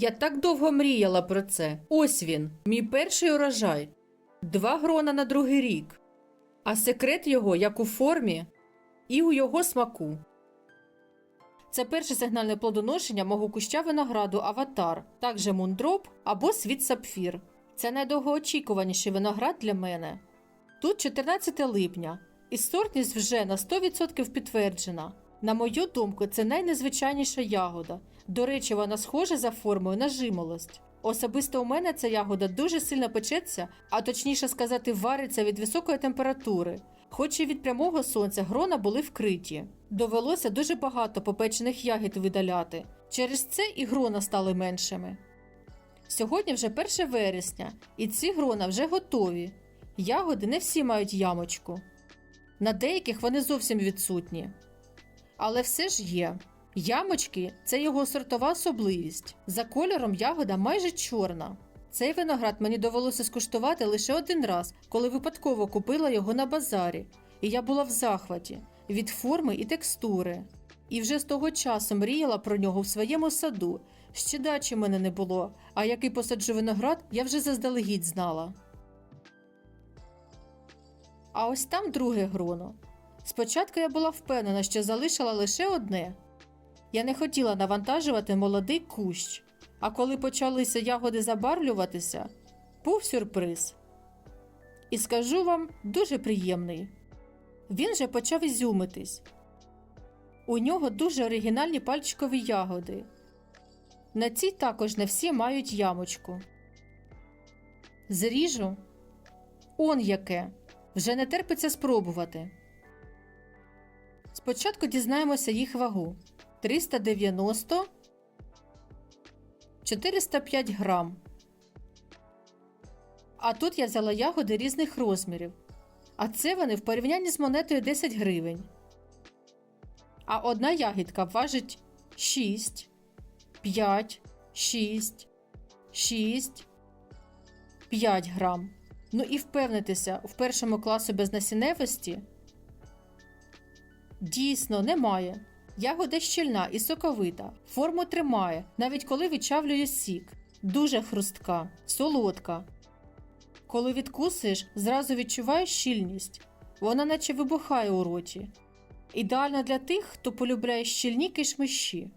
Я так довго мріяла про це. Ось він, мій перший урожай. Два грона на другий рік. А секрет його як у формі і у його смаку. Це перше сигнальне плодоношення мого куща винограду Аватар, також мундроп або світ сапфір. Це найдовгоочікуваніший виноград для мене. Тут 14 липня, і сортність вже на 100% підтверджена. На мою думку, це найнезвичайніша ягода. До речі, вона схожа за формою на жимолость. Особисто у мене ця ягода дуже сильно печеться, а точніше сказати, вариться від високої температури. Хоч і від прямого сонця грона були вкриті. Довелося дуже багато попечених ягід видаляти. Через це і грона стали меншими. Сьогодні вже 1 вересня, і ці грона вже готові. Ягоди не всі мають ямочку. На деяких вони зовсім відсутні. Але все ж є. Ямочки це його сортова особливість. За кольором ягода майже чорна. Цей виноград мені довелося скуштувати лише один раз, коли випадково купила його на базарі, і я була в захваті від форми і текстури. І вже з того часу мріяла про нього в своєму саду. Ще дачі мене не було, а який посаджу виноград, я вже заздалегідь знала. А ось там друге гроно. Спочатку я була впевнена, що залишила лише одне. Я не хотіла навантажувати молодий кущ, а коли почалися ягоди забарвлюватися, був сюрприз. І скажу вам, дуже приємний. Він же почав ізюмитись. У нього дуже оригінальні пальчикові ягоди. На цій також не всі мають ямочку. Зріжу. Он яке. Вже не терпиться спробувати. Спочатку дізнаємося їх вагу: 390 405 грам. А тут я взяла ягоди різних розмірів. А це вони в порівнянні з монетою 10 гривень. А одна ягідка важить 6, 5, 6, 6, 5 грам. Ну і впевнитися в першому класу безнасінневості дійсно немає. Ягода щільна і соковита, форму тримає, навіть коли вичавлює сік. Дуже хрустка, солодка. Коли відкусуєш, зразу відчуваєш щільність. Вона наче вибухає у роті. Ідеально для тих, хто полюбляє щільні кишмиші.